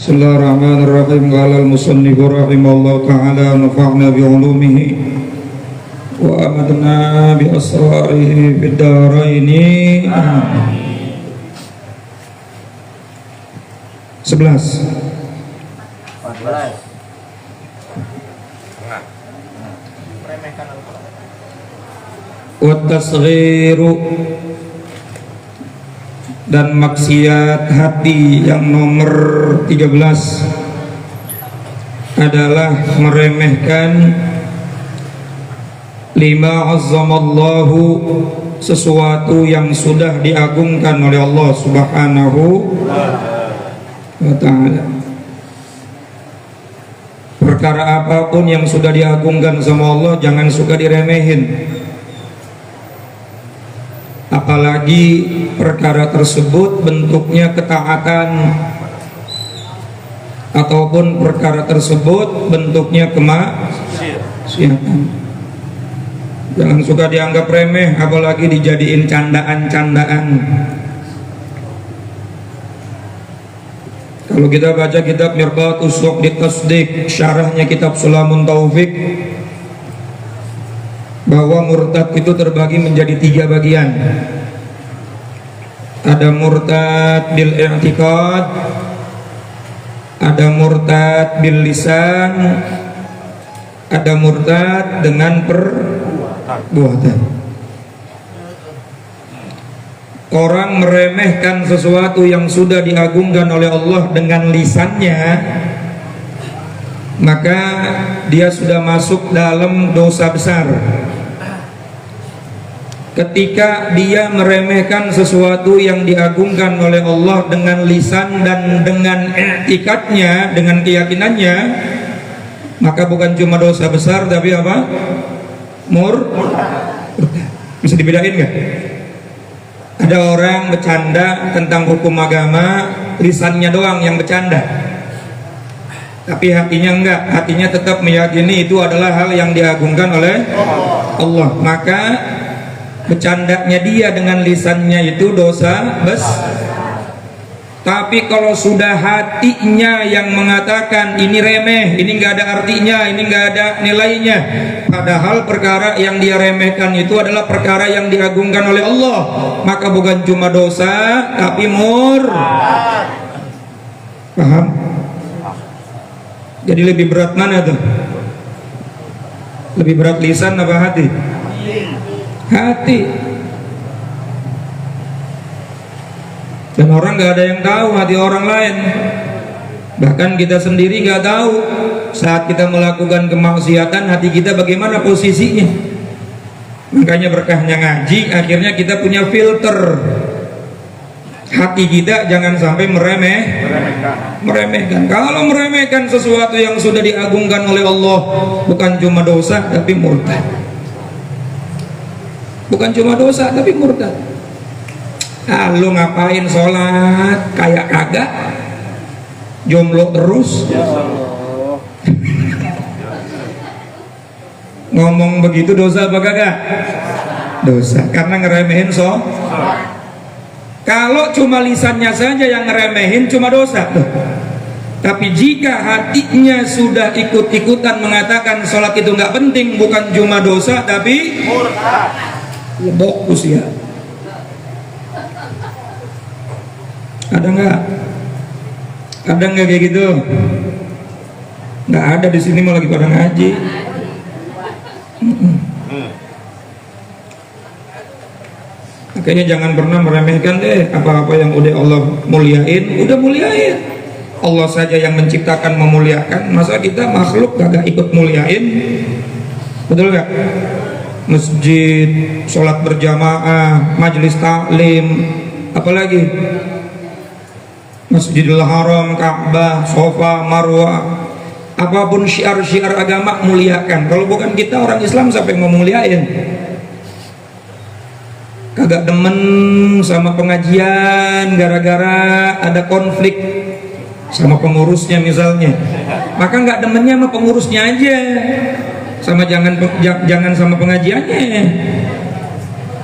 بسم الله الرحمن الرحيم قال المصنف رحمه الله تعالى نفعنا بعلومه وأمدنا بأسراره في الدارين آمين. 11 Watasghiru dan maksiat hati yang nomor 13 adalah meremehkan lima azzamallahu sesuatu yang sudah diagungkan oleh Allah Subhanahu wa taala. Perkara apa pun yang sudah diagungkan sama Allah jangan suka diremehin. Apalagi perkara tersebut bentuknya ketaatan ataupun perkara tersebut bentuknya kemaksiatan. Jangan suka dianggap remeh apalagi dijadiin candaan-candaan. Kalau kita baca kitab Mirqatus Suqdi Tasdik Syarahnya kitab Sulamun Taufik Bahwa murtad itu terbagi menjadi tiga bagian. Ada murtad bil i'tiqad Ada murtad bil lisan Ada murtad dengan perbuatan. Orang meremehkan sesuatu yang sudah diagungkan oleh Allah dengan lisannya Maka dia sudah masuk dalam dosa besar Ketika dia meremehkan sesuatu yang diagungkan oleh Allah dengan lisan dan dengan etikatnya, dengan keyakinannya Maka bukan cuma dosa besar tapi apa? Mur Bisa dibedain nggak? Ada orang bercanda tentang hukum agama, lisannya doang yang bercanda. Tapi hatinya enggak, hatinya tetap meyakini itu adalah hal yang diagungkan oleh Allah. Maka bercandanya dia dengan lisannya itu dosa besar. Tapi kalau sudah hatinya yang mengatakan ini remeh, ini nggak ada artinya, ini nggak ada nilainya. Padahal perkara yang dia remehkan itu adalah perkara yang diagungkan oleh Allah. Maka bukan cuma dosa, tapi mur. Paham? Jadi lebih berat mana tuh? Lebih berat lisan apa hati? Hati. Dan orang gak ada yang tahu hati orang lain. Bahkan kita sendiri gak tahu Saat kita melakukan kemaksiatan Hati kita bagaimana posisinya. Makanya berkahnya ngaji Akhirnya kita punya filter. Hati kita jangan sampai meremeh. Meremehkan. Kalau meremehkan sesuatu yang sudah diagungkan oleh Allah Bukan cuma dosa tapi murtad Bukan cuma dosa tapi murtad. Ah, lu ngapain sholat? Kayak kagak. Jomblo terus. Ngomong begitu dosa apa kagak? Dosa. Karena ngeremehin so. Kalau cuma lisannya saja yang ngeremehin cuma dosa. Tuh tapi jika hatinya sudah ikut-ikutan mengatakan sholat itu nggak penting bukan cuma dosa tapi lebok usia ada nggak? Ada nggak kayak gitu? Nggak ada di sini mau lagi pada ngaji. Makanya jangan pernah meremehkan deh apa-apa yang udah Allah muliain. Udah muliain. Allah saja yang menciptakan memuliakan. Masa kita makhluk kagak ikut muliain? Betul gak masjid sholat berjamaah majelis taklim apalagi? Masjidil Haram, Ka'bah, Sofa, Marwah apa pun syiar-syiar agama muliakan. Kalau bukan kita orang Islam sampai mau muliain kagak demen sama pengajian gara-gara ada konflik sama pengurusnya misalnya. Maka nggak demennya sama pengurusnya aja sama jangan jangan sama pengajiannya.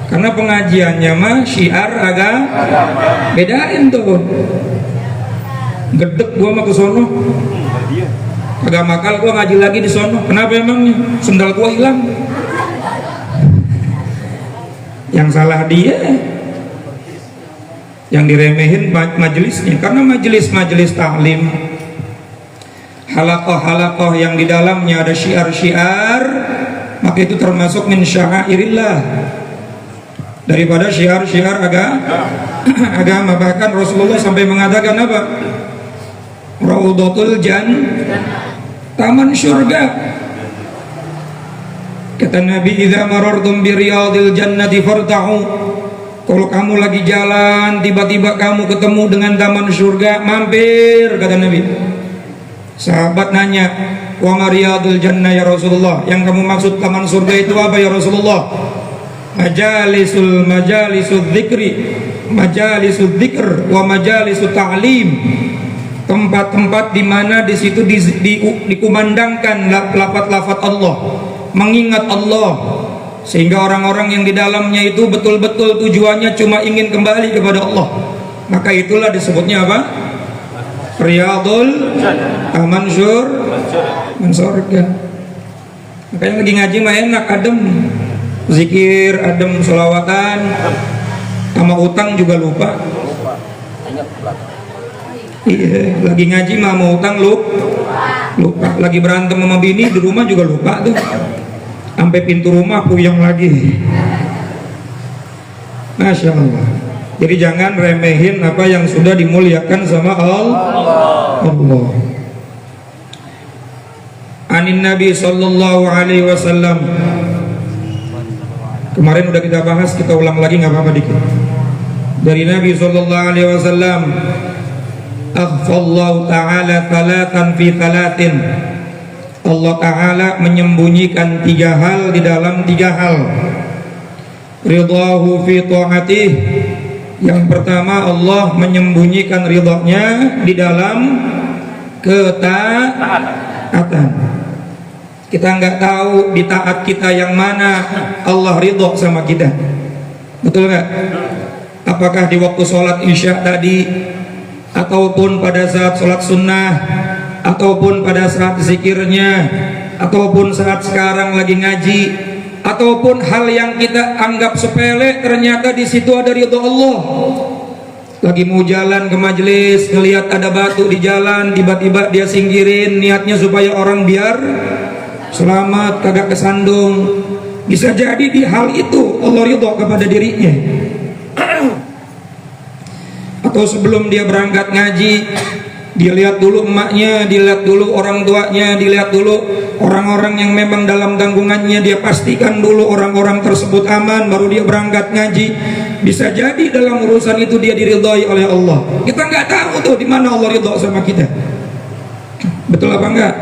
Karena pengajiannya mah syiar agak bedain tuh. Gedek gua mah ke sono. Kagak makal gua ngaji lagi di sono. Kenapa emangnya? Sendal gua hilang. Yang salah dia. Yang diremehin majelisnya. Karena majelis-majelis taklim halakoh-halakoh yang di dalamnya ada syiar-syiar maka itu termasuk min syairillah daripada syiar-syiar agama agama. Bahkan Rasulullah sampai mengatakan apa? Raudhatul Jan taman surga kata Nabi idza marartum bi riyadil jannati farta'u. Kalau kamu lagi jalan tiba-tiba kamu ketemu dengan taman surga mampir kata Nabi Sahabat nanya, "Wa mariyadul jannah ya Rasulullah?" Yang kamu maksud taman surga itu apa ya Rasulullah? Majalisul majalisul dzikri, majalisul dzikr wa majalisul ta'lim. Tempat-tempat di mana di situ di, di, dikumandangkan lafaz-lafaz Allah, mengingat Allah sehingga orang-orang yang di dalamnya itu betul-betul tujuannya cuma ingin kembali kepada Allah. Maka itulah disebutnya apa? Riyadul Mansur Mansurga Makanya lagi ngaji mah enak adem Zikir adem solawatan Sama utang juga lupa Iya, lagi ngaji mah mau utang lu lupa. Lagi berantem sama bini di rumah juga lupa tuh. Sampai pintu rumah puyeng lagi. Masya Allah. Jadi jangan remehin apa yang sudah dimuliakan sama Allah. Allah. Anin Nabi Sallallahu Alaihi Wasallam. Kemarin udah kita bahas, kita ulang lagi nggak apa-apa dikit. Dari Nabi Sallallahu Alaihi Wasallam, Akhfallahu Taala talatan fi talatin. Allah Taala menyembunyikan tiga hal di dalam tiga hal. Ridahu fi ta'atih yang pertama Allah menyembunyikan ridhonya di dalam ketaatan. Kita nggak tahu di taat kita yang mana Allah ridho sama kita. Betul nggak? Apakah di waktu sholat isya tadi ataupun pada saat sholat sunnah ataupun pada saat zikirnya ataupun saat sekarang lagi ngaji ataupun hal yang kita anggap sepele ternyata di situ ada ridho Allah. Lagi mau jalan ke majelis ngelihat ada batu di jalan tiba-tiba dia singkirin niatnya supaya orang biar selamat kagak kesandung. Bisa jadi di hal itu Allah ridho kepada dirinya. Atau sebelum dia berangkat ngaji dilihat dulu emaknya, dilihat dulu orang tuanya, dilihat dulu orang-orang yang memang dalam tanggungannya dia pastikan dulu orang-orang tersebut aman baru dia berangkat ngaji. Bisa jadi dalam urusan itu dia diridhoi oleh Allah. Kita nggak tahu tuh di mana Allah ridho sama kita. Betul apa enggak?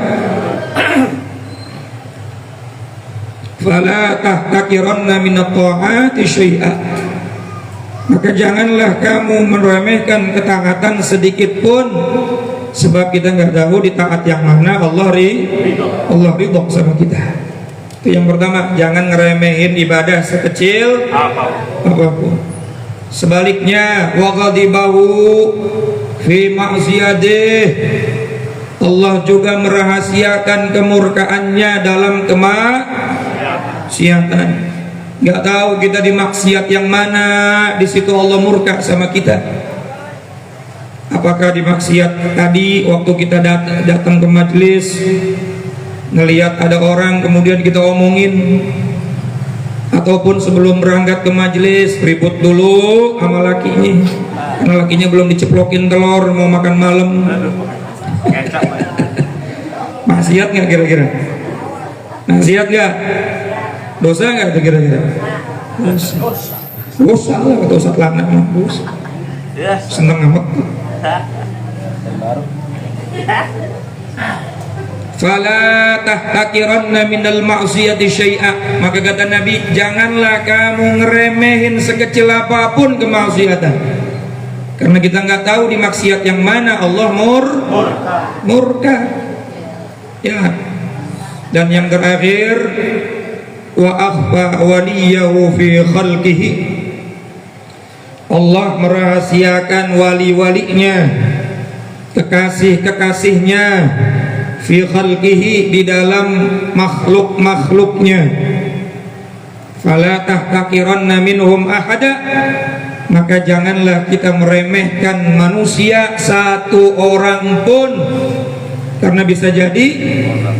Fala tahtakiranna minat ta'ati syai'a. Maka janganlah kamu meremehkan ketaatan sedikit pun sebab kita nggak tahu di taat yang mana Allah ri Allah ridho sama kita. Itu yang pertama jangan ngeremehin ibadah sekecil apa pun. sebaliknya waqadibahu fi ma'ziyadih. Allah juga merahasiakan kemurkaannya dalam kemaksiatan. Nggak tahu kita di maksiat yang mana di situ Allah murka sama kita apakah di maksiat tadi waktu kita dat datang ke majelis ngelihat ada orang kemudian kita omongin ataupun sebelum berangkat ke majelis ribut dulu sama lakinya. Karena lakinya belum diceplokin telur mau makan malam. Maksiat nggak kira-kira? Maksiat nggak? Dosa nggak kira-kira? Dosa. Dosa. Lah kata Ustaz Lana. Dosa. Seneng amat Fala tahtakiranna minal ma'siyati syai'a. Maka kata Nabi Janganlah kamu ngeremehin sekecil apa pun kemaksiatan. Karena kita nggak tahu di maksiat yang mana Allah mur murka. Ya. Dan yang terakhir Wa akhfa waliyahu fi khalqihi Allah merahasiakan wali-walinya kekasih-kekasihnya fi khalqihi di dalam makhluk-makhluknya. Fala tahtaqiranna minhum ahada. Maka janganlah kita meremehkan manusia satu orang pun. Karena bisa jadi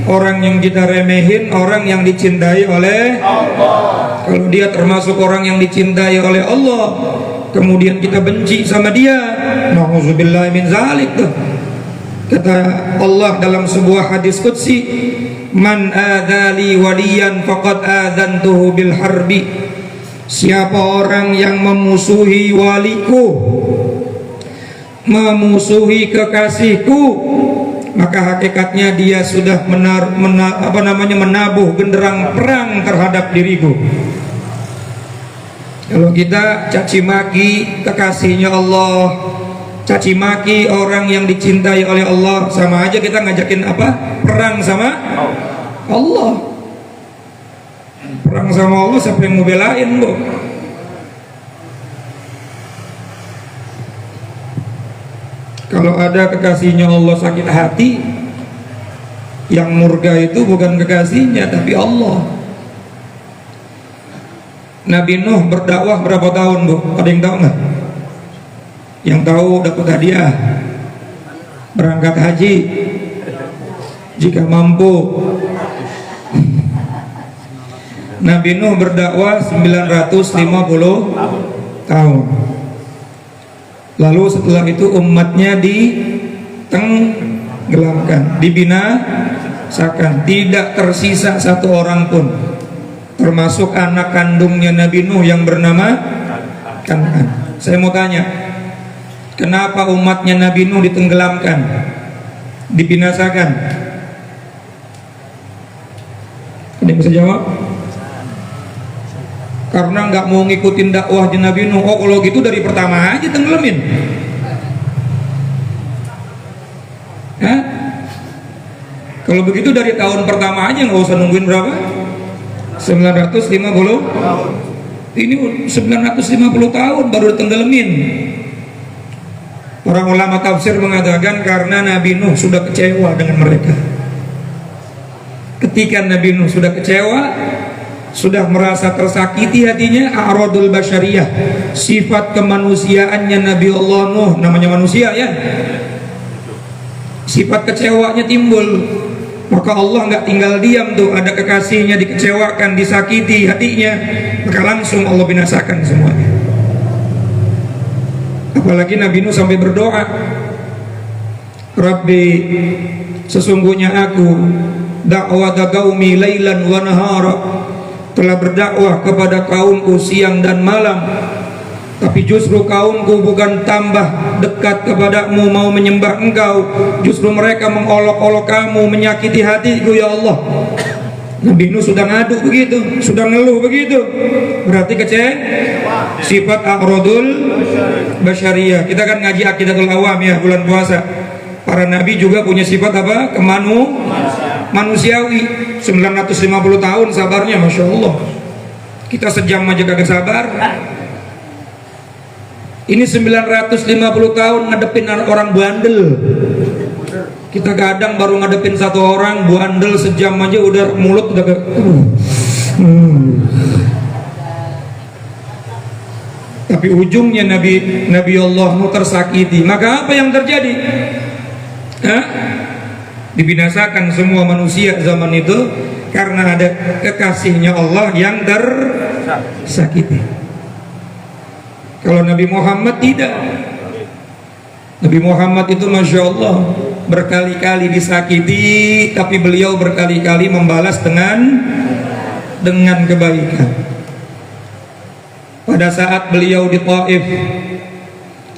orang yang kita remehin orang yang dicintai oleh Allah. Kalau dia termasuk orang yang dicintai oleh Allah kemudian kita benci sama dia. Nauzubillah min zalik. Kata Allah dalam sebuah hadis qudsi man adzali waliyan faqad adzantuhu bil harbi. Siapa orang yang memusuhi waliku Memusuhi kekasihku Maka hakikatnya dia sudah menar, menar, apa namanya menabuh genderang perang terhadap diriku Kalau kita caci maki kekasihnya Allah Caci maki orang yang dicintai oleh Allah Sama aja kita ngajakin apa? Perang sama Allah. Perang sama Allah siapa yang mau belain bu? Kalau ada kekasihnya Allah sakit hati yang murga itu bukan kekasihnya tapi Allah Nabi Nuh berdakwah berapa tahun bu? Ada yang tahu nggak? Yang tahu dapat hadiah berangkat haji jika mampu Nabi Nuh berdakwah 950 tahun. Lalu setelah itu umatnya ditenggelamkan, dibinasakan, tidak tersisa satu orang pun. Termasuk anak kandungnya Nabi Nuh yang bernama Kanan. Saya mau tanya, kenapa umatnya Nabi Nuh ditenggelamkan, dibinasakan? Ada yang bisa jawab? karena nggak mau ngikutin dakwah di Nabi Nuh oh kalau gitu dari pertama aja tenggelamin Hah? kalau begitu dari tahun pertama aja nggak usah nungguin berapa 950 ini 950 tahun baru tenggelamin Orang ulama tafsir mengatakan karena Nabi Nuh sudah kecewa dengan mereka. Ketika Nabi Nuh sudah kecewa, sudah merasa tersakiti hatinya a'radul basyariyah sifat kemanusiaannya Nabi Allah Nuh namanya manusia ya. Sifat kecewanya timbul maka Allah nggak tinggal diam tuh ada kekasihnya dikecewakan disakiti hatinya maka langsung Allah binasakan semuanya. Apalagi Nabi Nuh sampai berdoa Rabbi sesungguhnya aku dakwah qaumi lailan wa nahara telah berdakwah kepada kaumku siang dan malam tapi justru kaumku bukan tambah dekat kepadamu mau menyembah engkau. Justru mereka mengolok-olok kamu menyakiti hatiku ya Allah. Nabi Nuh sudah ngadu begitu sudah ngeluh begitu. Berarti kecewa sifat akrodul basyariyah. Kita kan ngaji akidatul awam ya bulan puasa. Para nabi juga punya sifat apa? Kemanu manusiawi. 950 tahun sabarnya Masya Allah. Kita sejam aja kagak sabar ini 950 tahun ngadepin orang bandel kita kadang baru ngadepin satu orang bandel sejam aja udah mulut udah ke uh. hmm. tapi ujungnya Nabi Nabi Allah tersakiti maka apa yang terjadi Hah? dibinasakan semua manusia zaman itu karena ada kekasihnya Allah yang tersakiti kalau Nabi Muhammad tidak Nabi Muhammad itu Masya Allah berkali-kali disakiti tapi beliau berkali-kali membalas dengan dengan kebaikan pada saat beliau di Taif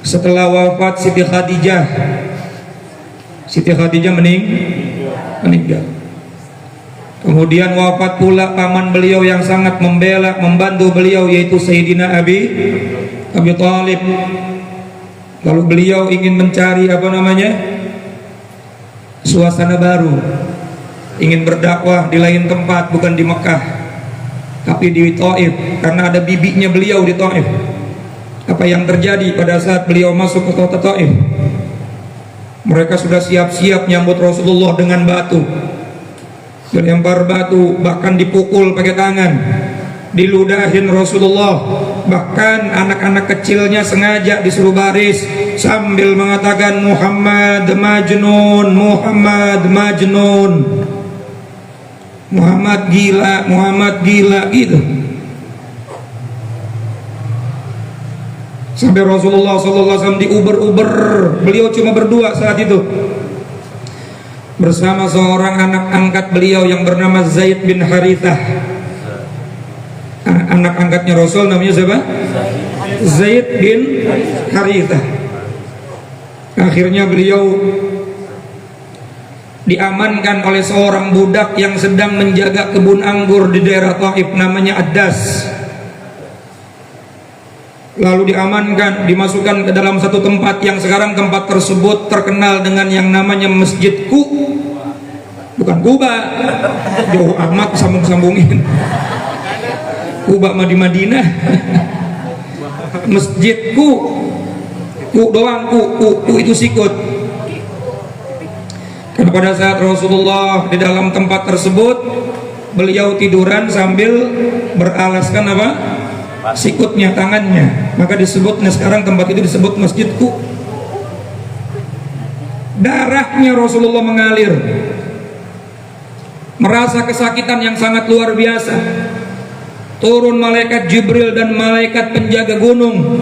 setelah wafat Siti Khadijah Siti Khadijah mening meninggal. Kemudian wafat pula paman beliau yang sangat membela, membantu beliau yaitu Sayyidina Abi Abi Talib. Lalu beliau ingin mencari apa namanya? suasana baru. Ingin berdakwah di lain tempat bukan di Mekah. Tapi di Taif karena ada bibinya beliau di Taif. Apa yang terjadi pada saat beliau masuk ke kota Taif? Mereka sudah siap-siap nyambut Rasulullah dengan batu. Dilempar batu, bahkan dipukul pakai tangan. Diludahin Rasulullah. Bahkan anak-anak kecilnya sengaja disuruh baris sambil mengatakan Muhammad Majnun, Muhammad Majnun. Muhammad gila, Muhammad gila gitu. Sampai Rasulullah SAW diuber-uber Beliau cuma berdua saat itu Bersama seorang anak angkat beliau yang bernama Zaid bin Harithah Anak angkatnya Rasul namanya siapa? Zaid bin Harithah Akhirnya beliau diamankan oleh seorang budak yang sedang menjaga kebun anggur di daerah Taif namanya Adas lalu diamankan, dimasukkan ke dalam satu tempat yang sekarang tempat tersebut terkenal dengan yang namanya Masjid Ku. Bukan Kuba. Jauh amat sambung-sambungin Kuba mah di Madinah. Masjid Ku. Ku doang Ku, ku, ku itu sikut. Karena pada saat Rasulullah di dalam tempat tersebut beliau tiduran sambil beralaskan apa? sikutnya tangannya. Maka disebutnya sekarang tempat itu disebut masjidku darahnya Rasulullah mengalir. Merasa kesakitan yang sangat luar biasa turun malaikat Jibril dan malaikat penjaga gunung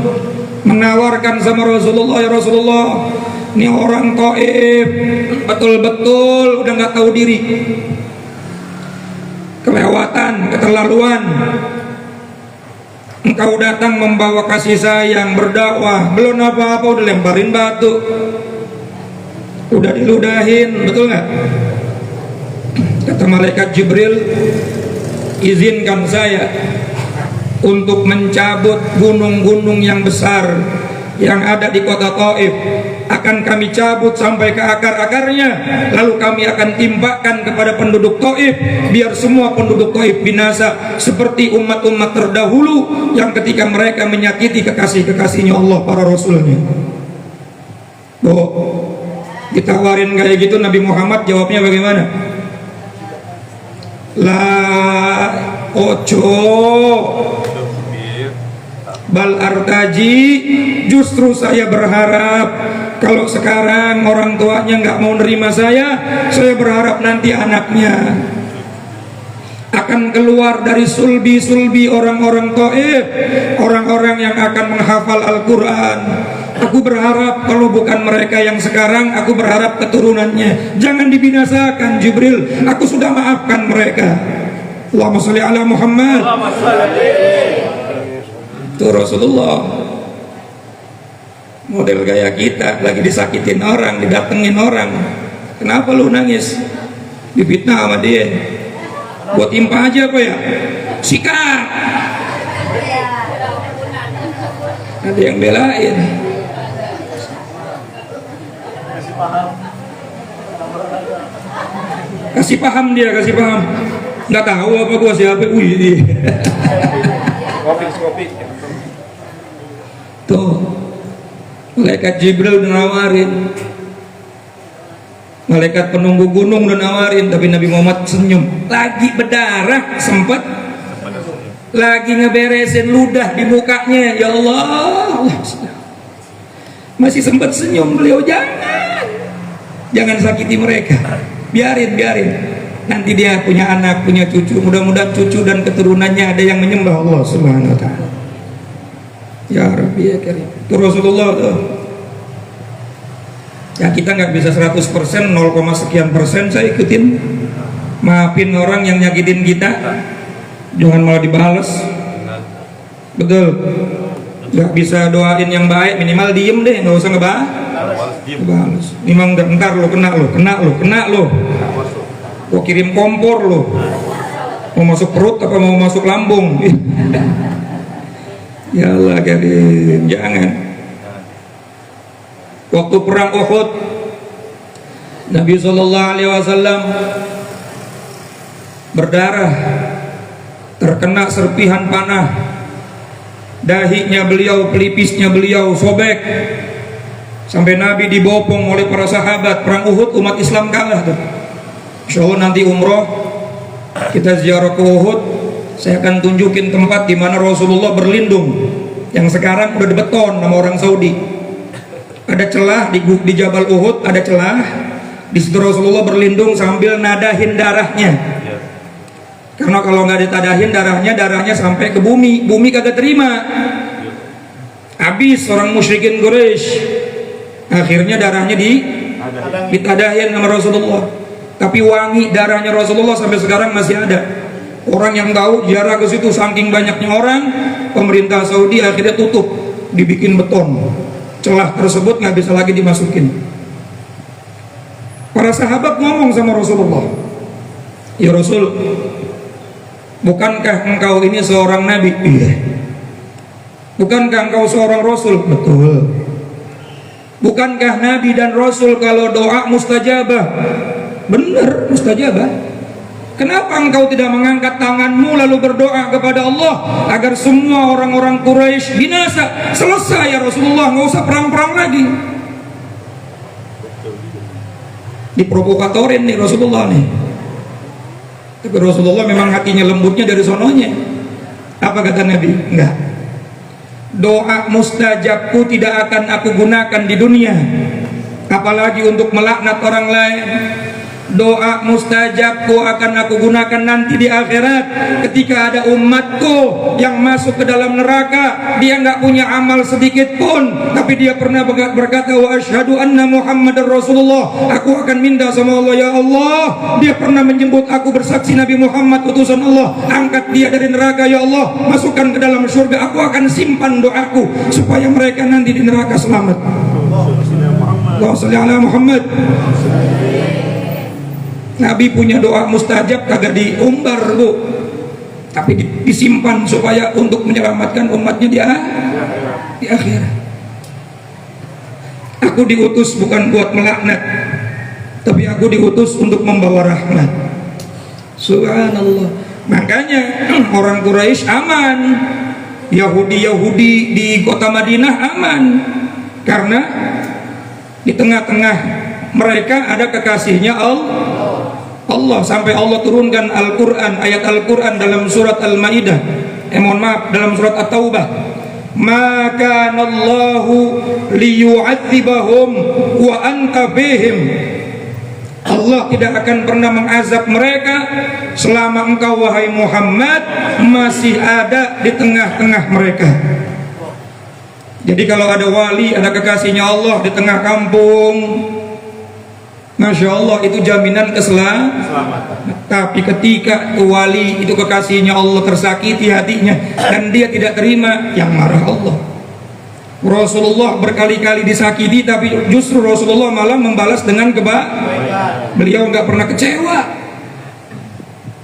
menawarkan sama Rasulullah ya Rasulullah ini orang Taif. Betul-betul udah nggak tahu diri. Kelewatan keterlaluan. Engkau datang membawa kasih sayang berdakwah. Belum apa-apa udah lemparin batu. Udah diludahin betul nggak? Kata malaikat Jibril izinkan saya untuk mencabut gunung-gunung yang besar yang ada di kota Taif. Akan kami cabut sampai ke akar-akarnya. Lalu kami akan timpakan kepada penduduk Taif. Biar semua penduduk Taif binasa seperti umat-umat terdahulu yang ketika mereka menyakiti kekasih-kekasihnya Allah para rasulnya. Oh ditawarin kayak gitu Nabi Muhammad jawabnya bagaimana? La ojo. Bal artaji justru saya berharap kalau sekarang orang tuanya nggak mau nerima saya saya berharap nanti anaknya akan keluar dari sulbi-sulbi orang-orang to'if orang-orang yang akan menghafal Al-Quran. Aku berharap kalau bukan mereka yang sekarang aku berharap keturunannya. Jangan dibinasakan Jibril. Aku sudah maafkan mereka Allahumma salli ala Muhammad. Itu Rasulullah. Model gaya kita lagi disakitin orang didatengin orang. Kenapa lu nangis? Difitnah sama dia. Buat timpa aja apa ya? Sikat! Ada yang belain. Kasih paham dia kasih paham nggak tahu apa gua siapa wih kopi kopi. Tuh, malaikat Jibril nawarin, malaikat penunggu gunung udah nawarin, tapi Nabi Muhammad senyum. Lagi berdarah sempat, lagi ngeberesin ludah di mukanya. Ya Allah, masih sempat senyum beliau. Jangan, jangan sakiti mereka. Biarin, biarin. Nanti dia punya anak, punya cucu. Mudah-mudahan cucu dan keturunannya ada yang menyembah Allah Subhanahu Wa Taala. Ya Rabbi ya Karim. Itu Rasulullah tuh. Ya kita nggak bisa 100% 0, sekian persen saya ikutin. Maafin orang yang nyakitin kita. Jangan malah dibales. Betul. Gak bisa doain yang baik Minimal diem deh. Nggak usah ngebahas. Ngebales Memang ntar lo kena lo Kena lo Kena lo Gua kirim kompor lo Mau masuk perut apa mau masuk lambung? Ya Allah Karim, jangan. Waktu perang Uhud, Nabi Shallallahu Alaihi Wasallam berdarah, terkena serpihan panah, dahinya beliau, pelipisnya beliau sobek, sampai Nabi dibopong oleh para sahabat. Perang Uhud umat Islam kalah tuh Insya Allah nanti umroh kita ziarah ke Uhud saya akan tunjukin tempat di mana Rasulullah berlindung yang sekarang udah dibeton sama orang Saudi. Ada celah di, di Jabal Uhud ada celah. Di situ Rasulullah berlindung sambil nadahin darahnya. Karena kalau nggak ditadahin darahnya darahnya sampai ke bumi. Bumi kagak terima. Habis orang musyrikin Quraisy. Akhirnya darahnya di ditadahin sama Rasulullah tapi wangi darahnya Rasulullah sampai sekarang masih ada orang yang tahu jarak ke situ saking banyaknya orang pemerintah Saudi akhirnya tutup dibikin beton celah tersebut nggak bisa lagi dimasukin para sahabat ngomong sama Rasulullah ya Rasul bukankah engkau ini seorang nabi iya Bukankah engkau seorang rasul? Betul. Bukankah nabi dan rasul kalau doa mustajabah? Benar, mustajabah. Kenapa engkau tidak mengangkat tanganmu lalu berdoa kepada Allah agar semua orang-orang Quraisy binasa? Selesai ya Rasulullah, nggak usah perang-perang lagi. Diprovokatorin nih Rasulullah nih. Tapi Rasulullah memang hatinya lembutnya dari sononya. Apa kata Nabi? Enggak doa mustajabku tidak akan aku gunakan di dunia apalagi untuk melaknat orang lain doa mustajabku akan aku gunakan nanti di akhirat. Ketika ada umatku yang masuk ke dalam neraka dia nggak punya amal sedikit pun. Tapi dia pernah berkata wa asyhadu anna muhammadar rasulullah. Aku akan minta sama Allah ya Allah dia pernah menyebut aku bersaksi Nabi Muhammad utusan Allah. Angkat dia dari neraka ya Allah. Masukkan ke dalam surga. Aku akan simpan doaku supaya mereka nanti di neraka selamat. Allah Muhammad Nabi punya doa mustajab kagak diumbar bu. Tapi disimpan supaya untuk menyelamatkan umatnya dia di akhirat. Aku diutus bukan buat melaknat tapi aku diutus untuk membawa rahmat. Subhanallah. Makanya orang Quraisy aman. Yahudi-Yahudi di kota Madinah aman. Karena di tengah-tengah mereka ada kekasihnya Allah Allah. Sampai Allah turunkan Al-Quran ayat Al-Quran dalam surat Al-Ma'idah. Eh mohon maaf dalam surat At-Taubah. Maka Allahu liyu'adzibahum wa anta bihim. Allah tidak akan pernah mengazab mereka selama engkau wahai Muhammad masih ada di tengah-tengah mereka. Jadi kalau ada wali, ada kekasihnya Allah di tengah kampung Masya Allah itu jaminan keselamatan. Tapi ketika wali itu kekasihnya Allah tersakiti hatinya dan dia tidak terima, yang marah Allah. Rasulullah berkali-kali disakiti tapi justru Rasulullah malah membalas dengan kebaikan. Beliau nggak pernah kecewa.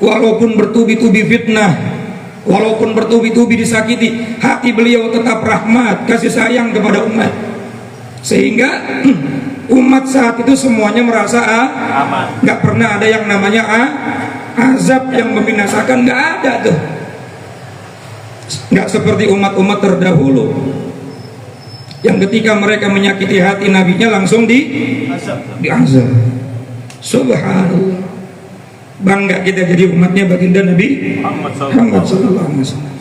Walaupun bertubi-tubi fitnah, walaupun bertubi-tubi disakiti, hati beliau tetap rahmat, kasih sayang kepada umat. Sehingga umat saat itu semuanya merasa ah, nggak pernah ada yang namanya ah, azab yang membinasakan. Nggak ada tuh. Nggak seperti umat-umat terdahulu. Yang ketika mereka menyakiti hati nabinya langsung di diazab subhanallah. Bangga kita jadi umatnya baginda Nabi Muhammad sallallahu alaihi wasallam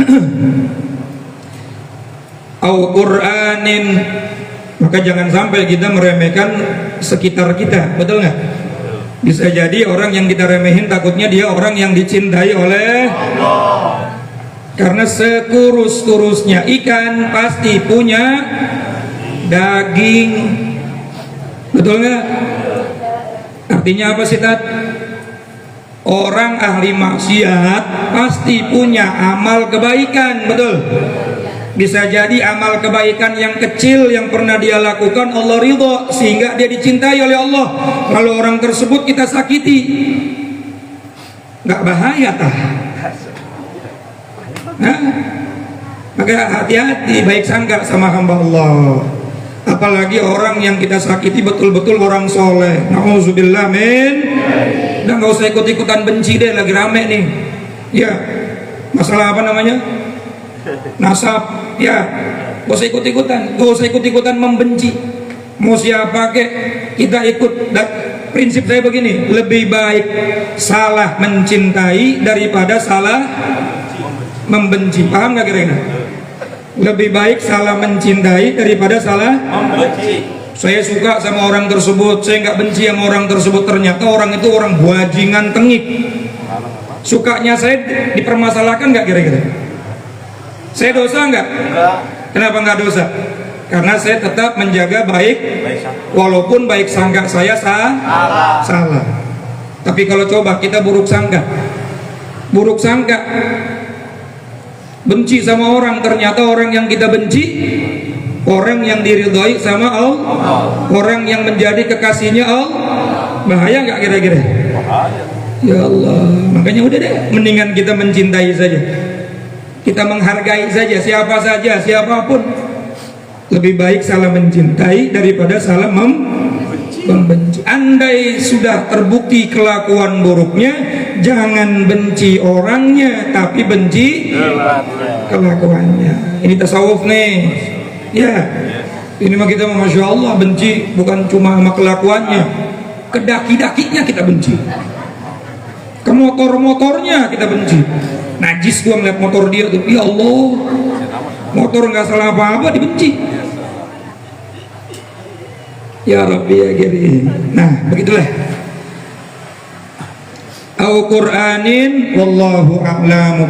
au Qur'anin. Maka jangan sampai kita meremehkan sekitar kita betul nggak? Bisa jadi orang yang kita remehin takutnya dia orang yang dicintai oleh Allah. Karena sekurus-kurusnya ikan pasti punya daging. Betul nggak? Artinya apa sih tat? Orang ahli maksiat pasti punya amal kebaikan betul bisa jadi amal kebaikan yang kecil yang pernah dia lakukan Allah ridho sehingga dia dicintai oleh Allah. Kalau orang tersebut kita sakiti nggak bahaya tah. Nah, maka hati-hati baik sangka sama hamba Allah. Apalagi orang yang kita sakiti betul-betul orang soleh. Na'udzubillah min udah nggak usah ikut-ikutan benci deh lagi rame nih. Ya masalah apa namanya nasab ya. Gak usah ikut-ikutan. Gak usah ikut-ikutan membenci. Mau siapa kek kita ikut. Dan prinsip saya begini lebih baik salah mencintai daripada salah membenci. Paham gak kira-kira? Lebih baik salah mencintai daripada salah membenci. Saya suka sama orang tersebut. Saya nggak benci sama orang tersebut. Ternyata orang itu orang bajingan tengik. Sukanya saya dipermasalahkan nggak kira-kira saya dosa nggak? Enggak. Kenapa nggak dosa? Karena saya tetap menjaga baik baik walaupun baik sangka saya sah salah. salah. Tapi kalau coba kita buruk sangka. Buruk sangka. Benci sama orang ternyata orang yang kita benci orang yang diridhoi sama Allah. Orang yang menjadi kekasihnya Allah. Bahaya nggak kira-kira? Bahaya. Ya Allah. Makanya udah deh mendingan kita mencintai saja kita menghargai saja siapa saja siapa pun lebih baik salah mencintai daripada salah mem membenci. Andai sudah terbukti kelakuan buruknya, jangan benci orangnya, tapi benci kelakuannya. Ini tasawuf nih. Ya. Ini mah kita masya Allah benci bukan cuma sama kelakuannya, kedaki-dakinya kita benci. Motor-motornya kita benci. Najis gua ngeliat motor dia tuh, ya Allah, motor nggak salah apa-apa dibenci. Ya Rabbi ya Karim. Nah, begitulah. Al Qur'anin wallahu a'lamu.